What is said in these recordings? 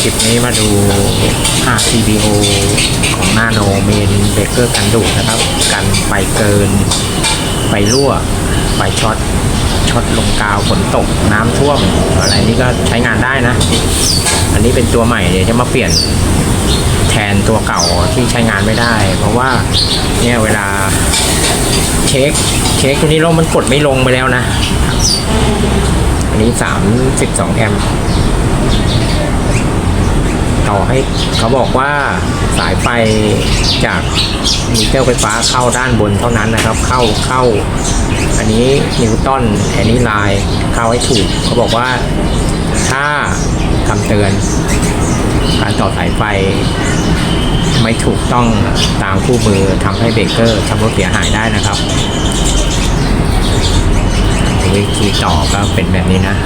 คลิปนี้มาดู RCBO ของนาโนเมนเบเกอร์กันดุนะครับ กันไฟเกิน ไฟรั่ว ไฟช็อต ช็อตลงกาวฝนตกน้ำท่วม อะไรนี่ก็ใช้งานได้นะ อันนี้เป็นตัวใหม่เดี๋ยวจะมาเปลี่ยนแทนตัวเก่าที่ใช้งานไม่ได้ เพราะว่าเนี่ยเวลาเช็คเช็คตัวนี้ลงมันกดไม่ลงไปแล้วนะ อันนี้ 32 แอมป์ ต่อให้เขาบอกว่าสายไฟจากมิเตอร์ไฟฟ้าเข้าด้านบนเท่านั้นนะครับ เข้าเข้า อันนี้นิวตันอันนี้ไลน์เข้าให้ถูก เขาบอกว่าถ้าคำเตือน การต่อสายไฟไม่ถูกต้องตามคู่มือทำให้เบรกเกอร์ชำรุดเสียหายได้นะครับวิธีต่อก็เป็นแบบนี้นะ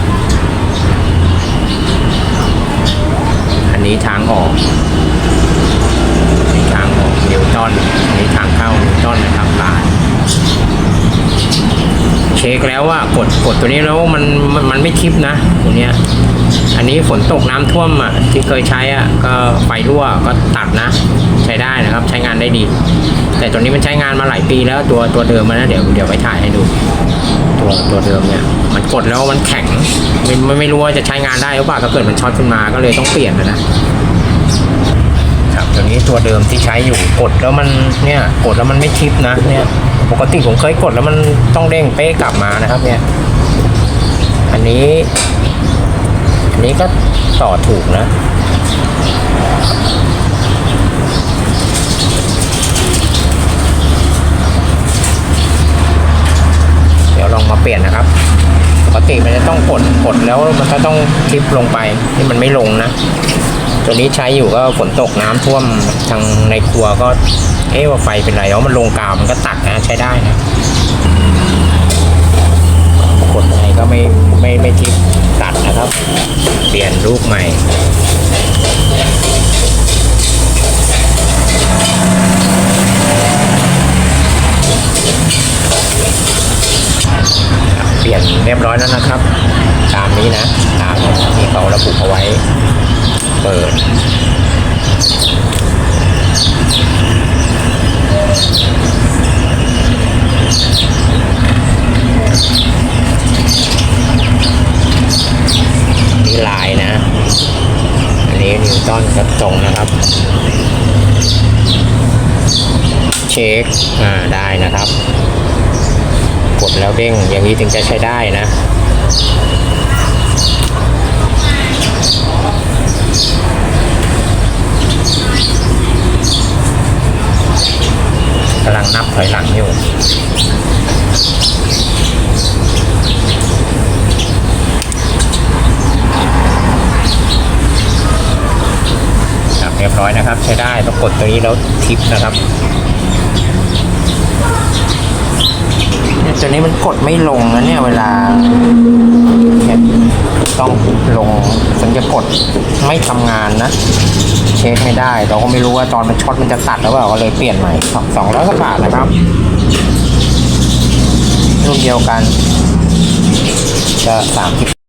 อั นนี้ทางออกนนี้ทางออกนิวตันอันนี้ทางเข้านิวตันนะครับลานเช็คแล้วว่ากดกดตัวนี้แล้วมันมันมันไม่ทิปนะตัวเนี้ยอันนี้ฝนตกน้ำท่วมอะที่เคยใช้อะก็ไฟรั่วก็ตัดนะ ใช้ได้นะครับใช้งานได้ดี แต่ตัวนี้มันใช้งานมาหลายปีแล้วตัวตัวเดิมมานะเดี๋ยวเดี๋ยวไปถ่ายให้ดู ตัวตัวเดิมเนี่ยมันกดแล้วมันแข็งไม่ไม่ไม่รู้ว่าจะใช้งานได้หรือเปล่าถ้าเกิดมันช็อตขึ้นมาก็เลยต้องเปลี่ยนนะนะครับตัวนี้ตัวเดิมที่ใช้อยู่กดแล้วมันเนี่ยกดแล้วมันไม่ทิปนะเนี่ยปกติผมเคยกดแล้วมันต้องเด้งเป๊ะกลับมานะครับ เนี่ย อันนี้ อันนี้ก็ต่อถูกนะ เดี๋ยว ลี่ยนนะครับ ปกติมันจะต้องกดกดแล้วมันก็ต้องคลิปลงไปที่มันไม่ลงนะ ตัวนี้ใช้อยู่ก็ฝนตกน้ำท่วมทางในครัวก็เอ๊ะว่าไฟเป็นไรแล้วมันลงกาวมันก็ตัดนะใช้ได้นะกดอะไรก็ไม่ไม่ไม่ทิปตัดนะครับ เปลี่ยนลูกใหม่ เรียบร้อยแล้วนะครับ ตามนี้นะตามที่เขาระบุเอาไว้ เปิดนี่ลายนะ อันนี้นิวตันกระตรงนะครับ เช็ค อ่า ได้นะครับ กดแล้วเด้งอย่างนี้ถึงจะใช้ได้นะกำลังนับถอยหลังอยู่ครับเรียบร้อยนะครับ ใช้ได้ต้องกดตัวนี้แล้วทิปนะครับเนี่ ยตัวนี้มันกดไม่ลงนะเนี่ยเวลาต้องลงถึงจะกดไม่ทำงานนะ เช็คไม่ได้ เราก็ไม่รู้ว่าตอนมันช็อตมันจะตัดหรือเปล่าก็เลยเปลี่ยนใหม่สองร้อยกว่าบาทนะครับรุ่นเดียวกันจะสามสิบ